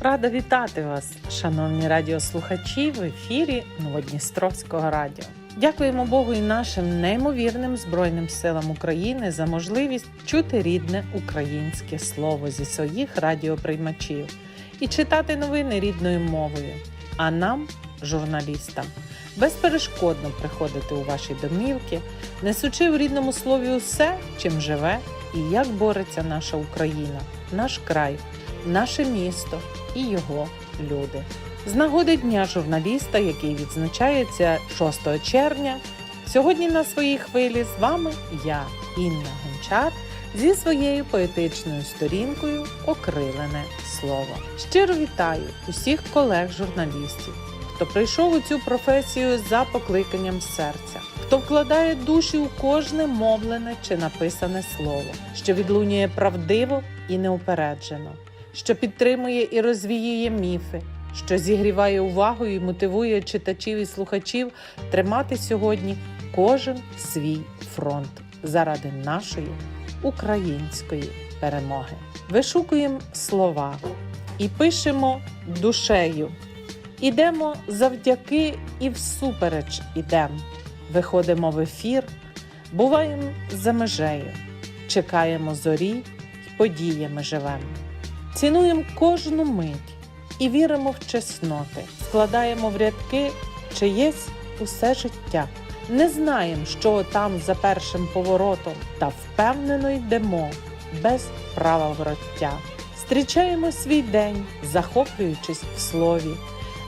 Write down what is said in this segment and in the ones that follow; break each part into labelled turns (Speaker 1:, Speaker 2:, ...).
Speaker 1: Рада вітати вас, шановні радіослухачі, в ефірі Новодністровського радіо. Дякуємо Богу і нашим неймовірним Збройним силам України за можливість чути рідне українське слово зі своїх радіоприймачів і читати новини рідною мовою. А нам, журналістам, безперешкодно приходити у ваші домівки, несучи в рідному слові усе, чим живе і як бореться наша Україна, наш край, наше місто і його люди. З нагоди Дня журналіста, який відзначається 6 червня, сьогодні на своїй хвилі з вами я, Інна Гончар, зі своєю поетичною сторінкою Окрилене слово. Щиро вітаю усіх колег-журналістів, хто прийшов у цю професію за покликанням серця, хто вкладає душі у кожне мовлене чи написане слово, що відлунює правдиво і неупереджено, що підтримує і розвіює міфи, що зігріває увагою і мотивує читачів і слухачів тримати сьогодні кожен свій фронт заради нашої української перемоги. Вишукуємо слова і пишемо душею. Ідемо завдяки і всупереч ідем. Виходимо в ефір, буваємо за межею, чекаємо зорі й подіями живемо. Цінуємо кожну мить і віримо в чесноти, складаємо в рядки чиєсь усе життя. Не знаємо, що там за першим поворотом, та впевнено йдемо без права вороття. Зустрічаємо свій день, захоплюючись в слові,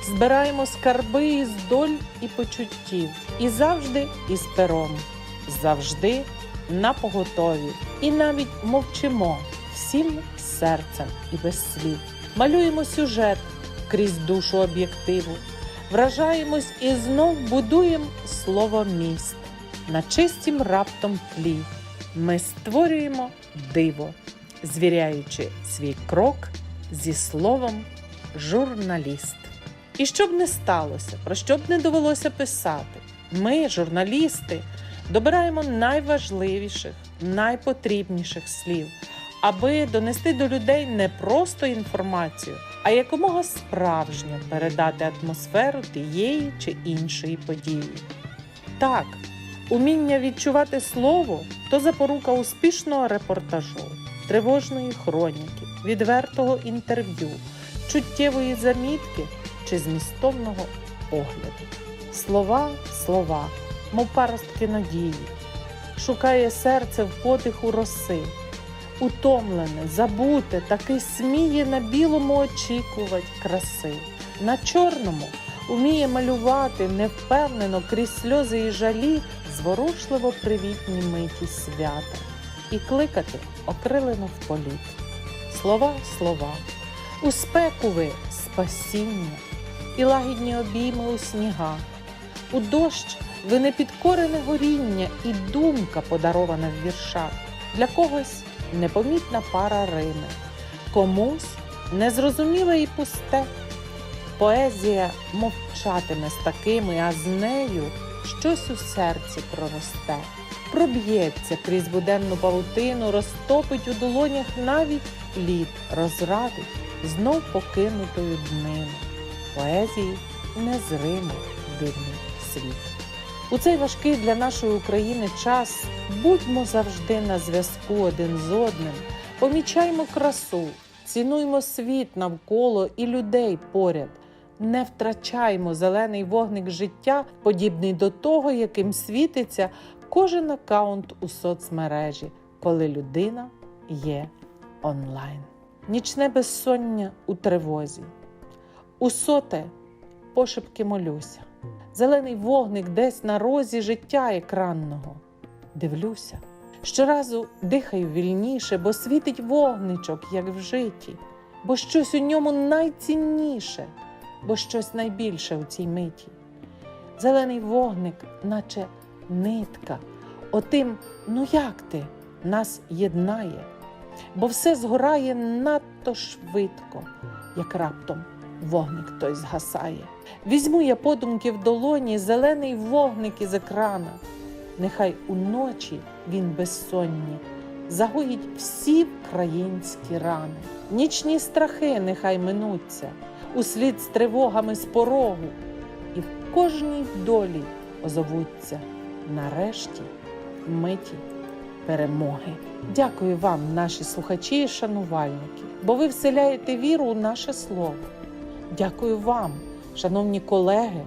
Speaker 1: збираємо скарби із доль і почуттів, і завжди із пером, завжди на поготові, і навіть мовчимо всім серцем і без слів. Малюємо сюжет крізь душу об'єктиву, вражаємось і знов будуємо слово міст. На чистім раптом тлі ми створюємо диво, звіряючи свій крок зі словом журналіст. І що б не сталося, про що б не довелося писати, ми, журналісти, добираємо найважливіших, найпотрібніших слів, аби донести до людей не просто інформацію, а якомога справжньо передати атмосферу тієї чи іншої події. Так, уміння відчувати слово то запорука успішного репортажу, тривожної хроніки, відвертого інтерв'ю, чуттєвої замітки чи змістовного огляду. Слова, слова, мов паростки надії, шукає серце в подиху роси, утомлене, забуте, таки сміє на білому очікувати краси, на чорному уміє малювати невпевнено крізь сльози і жалі зворушливо привітні миті свята і кликати окрилено в політ. Слова, слова, у спеку ви спасіння і лагідні обійми у сніга, у дощ ви непідкорене горіння і думка подарована в віршах. Для когось непомітна пара Рими, комусь незрозуміле і пусте. Поезія мовчатиме з такими, а з нею щось у серці проросте, проб'ється крізь буденну павутину, розтопить у долонях навіть лід, розрадить знов покинутою днину. Поезії незримо дивний світ. У цей важкий для нашої України час будьмо завжди на зв'язку один з одним, помічаймо красу, цінуймо світ навколо і людей поряд. Не втрачаймо зелений вогник життя, подібний до того, яким світиться кожен аккаунт у соцмережі, коли людина є онлайн. Нічне безсоння у тривозі. У соте пошепки молюся. Зелений вогник десь на розі життя екранного. Дивлюся. Щоразу дихаю вільніше, бо світить вогничок, як в житті, бо щось у ньому найцінніше, бо щось найбільше у цій миті. Зелений вогник, наче нитка, отим, ну як ти, нас єднає, бо все згорає надто швидко, як раптом вогник той згасає. Візьму я подумки в долоні зелений вогник із екрана. Нехай уночі він безсонні загоїть всі українські рани. Нічні страхи нехай минуться, услід з тривогами з порогу, і в кожній долі озовуться нарешті миті перемоги. Дякую вам, наші слухачі і шанувальники, бо ви вселяєте віру у наше слово. Дякую вам, шановні колеги,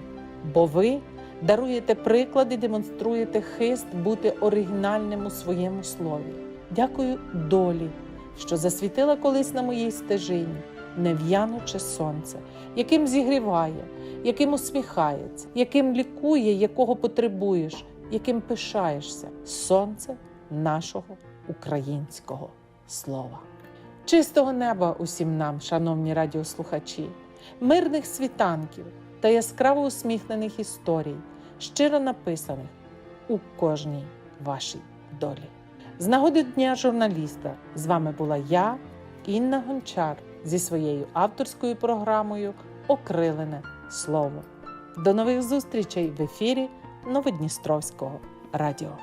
Speaker 1: бо ви даруєте приклад і демонструєте хист бути оригінальним у своєму слові. Дякую долі, що засвітила колись на моїй стежині, нев'януче сонце, яким зігріває, яким усміхається, яким лікує, якого потребуєш, яким пишаєшся сонце нашого українського слова. Чистого неба усім нам, шановні радіослухачі, мирних світанків та яскраво усміхнених історій, щиро написаних у кожній вашій долі. З нагоди Дня журналіста з вами була я, Інна Гончар, зі своєю авторською програмою Окрилене слово. До нових зустрічей в ефірі Новодністровського радіо.